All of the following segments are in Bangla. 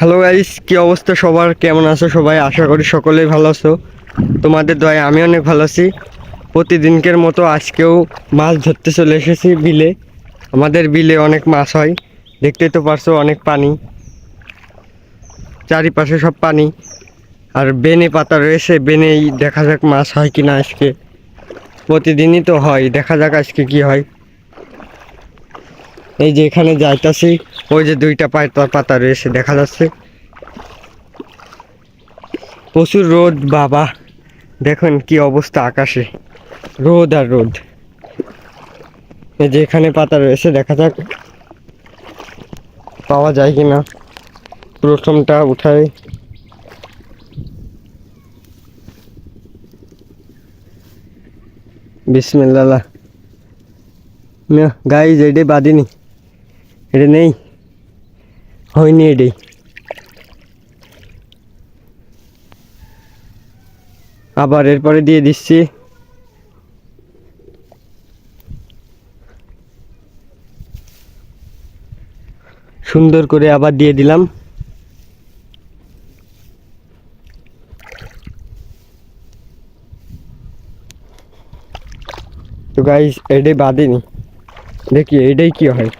হ্যালো গাইস কি অবস্থা সবার? কেমন আছো সবাই? আশা করি সকলেই ভালো আছো। তোমাদের দয়া আমি অনেক ভালো আছি। প্রতিদিনকের মতো আজকেও মাছ ধরতে চলে এসেছি বিলে। আমাদের বিলে অনেক মাছ হয়। দেখতেই তো পারছ, অনেক পানি। চারিপাশে সব পানি। আর বেনে পাতা রয়েছে বেনেই দেখা যাক মাছ হয় কি না আজকে। প্রতিদিনই তো হয়, দেখা যাক আজকে কি হয়। এই যে এখানে যাইতাছি। ওই যে দুইটা পাতা পাতা রয়েছে, দেখা যাচ্ছে। প্রচুর রোদ, বাবা। দেখুন কি অবস্থা আকাশে। রোদ আর রোদ। এই যে এখানে পাতা রয়েছে, দেখা যাক পাওয়া যায় কিনা। প্রথমটা উঠাই। বিসমিল্লাহ। না, গাইজ এটাই বাদিনি এটা নেই। হয়নি এটাই আবার এরপরে দিয়ে দিচ্ছি। সুন্দর করে আবার দিয়ে দিলাম। তো গাইস এটাই বাদিনি দেখি এইটাই কি হয়?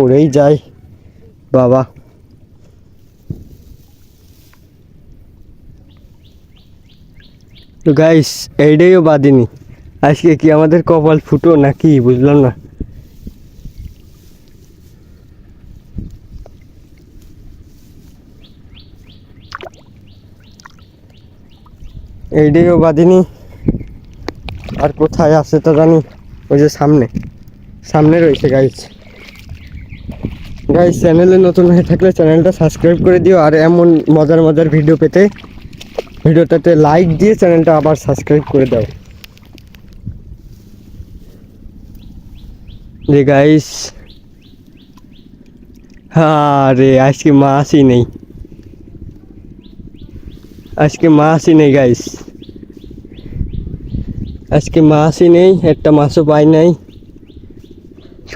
ওরেই যায় বাবা। তো গাইস এইটাইও বাদিনি। আজকে কি আমাদের কপাল ফুটো নাকি? বুঝলাম না। এইটাইও বাদিনি। আর কোথায় আছে তো জানি। ওই যে সামনে। সামনে রয়েছে গাইস গাইস চ্যানেলে নতুন হয়ে থাকলে চ্যানেলটা সাবস্ক্রাইব করে দিও আর এমন মজার মজার ভিডিও পেতে ভিডিওটাতে লাইক দিয়ে চ্যানেলটা আবার সাবস্ক্রাইব করে দাও। যে গাইস আরে, আজকে মাছই নেই। আজকে মাছই নেই গাইস আজকে মাছই নেই, একটা মাছও পাই নাই।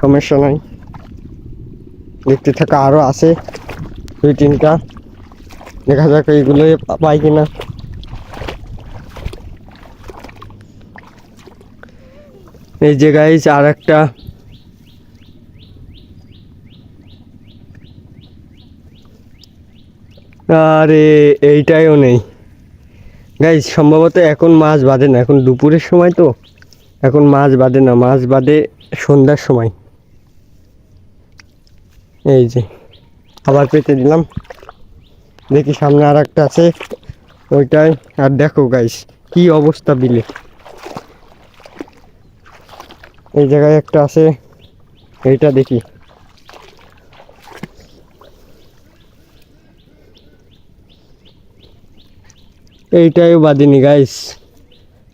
সমস্যা নাই। দেখতে থাকা আরও আছে দুই তিনটা। দেখা যাক এইগুলো পাই কিনা। এই যে গাইজ আর একটা আরে, এইটাইও নেই। গাইজ সম্ভবত এখন মাছ বাঁধে না, এখন দুপুরের সময় তো। এখন মাছ বাঁধে না, মাছ বাঁধে সন্ধ্যার সময়। এই যে, আবার পেতে দিলাম। দেখি সামনে আর একটা আছে, ওইটাই। আর দেখো গাইস কি অবস্থা বিলে। এই জায়গায় একটা আছে, এইটা দেখি। এইটাই বাদিনি গাইস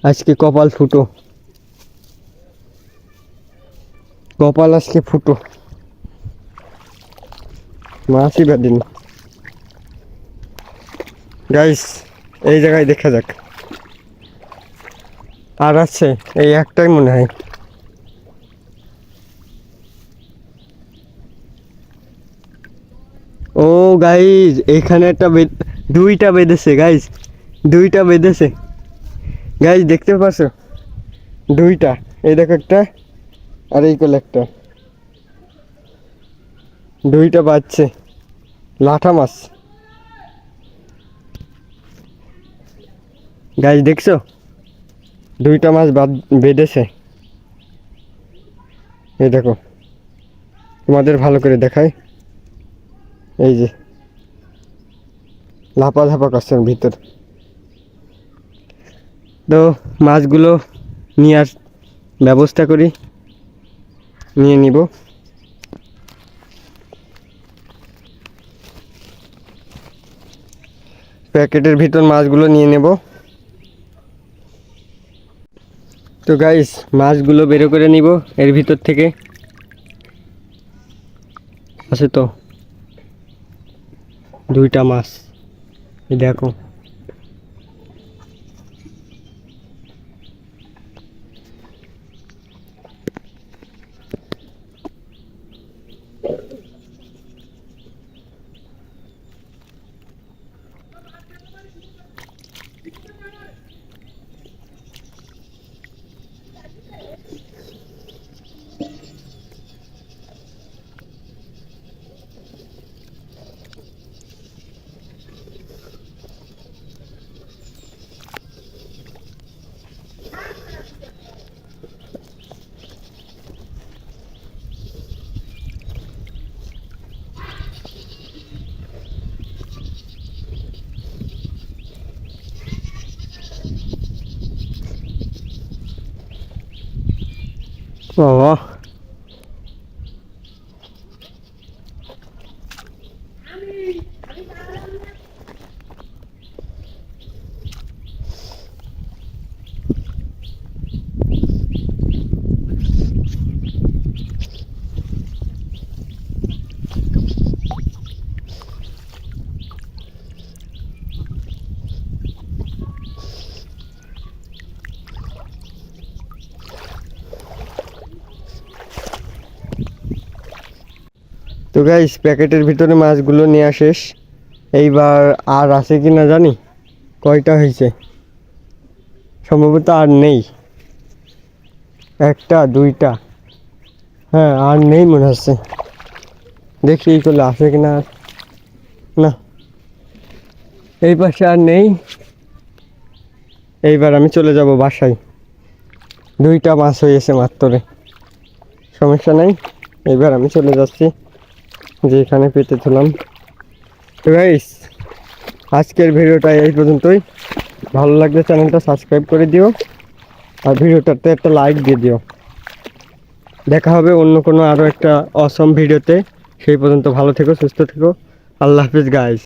আজকে কপাল ফুটো। কপাল আজকে ফুটো। মাছই বাদিনি গাইস এই জায়গায় দেখা যাক। আর আছে, এই একটাই মনে হয়। ও গাইজ এখানে একটা দুইটা বেঁধেছে গাইজ দুইটা বেঁধেছে। গাইজ দেখতে পাচ্ছ দুইটা। এই দেখো একটা, আর এই কোল একটা। দুইটা বাজছে। লাঠা মাছ। গাইজ দেখছ? দুইটা মাছ বেঁধেছে। এই দেখো। তোমাদের ভালো করে দেখায় এই যে। লাপা ধাপা করছে ভিতর। তো মাছগুলো নেওয়ার ব্যবস্থা করি। নিয়ে নিব। প্যাকেটের ভিতর মাছগুলো নিয়ে নেব। তো গাইস মাছগুলো বের করে নিব এর ভিতর থেকে। আছে তো? দুইটা মাছ। এই দেখো বাবা তো গাইস প্যাকেটের ভিতরে মাছগুলো নেওয়া শেষ এইবার আর আছে কি না জানি? কয়টা হয়েছে? সম্ভবত আর নেই। একটা, দুইটা। হ্যাঁ আর নেই মনে হচ্ছে। দেখি এই করলে আছে কি না। না এই পাশে আর নেই। এইবার আমি চলে যাব বাসায়। দুইটা মাছ হয়েছে মাত্রে সমস্যা নেই। এইবার আমি চলে যাচ্ছি। যে এখানে পেতে তুলাম তো গাইস আজকের ভিডিওটা এই পর্যন্তই। ভালো লাগলে চ্যানেলটা সাবস্ক্রাইব করে দিও আর ভিডিওটাতে একটা লাইক দিয়ে দিও। দেখা হবে অন্য কোনো আরও একটা অসম ভিডিওতে সেই পর্যন্ত ভালো থেকো, সুস্থ থেকো। আল্লাহ হাফিজ গাইস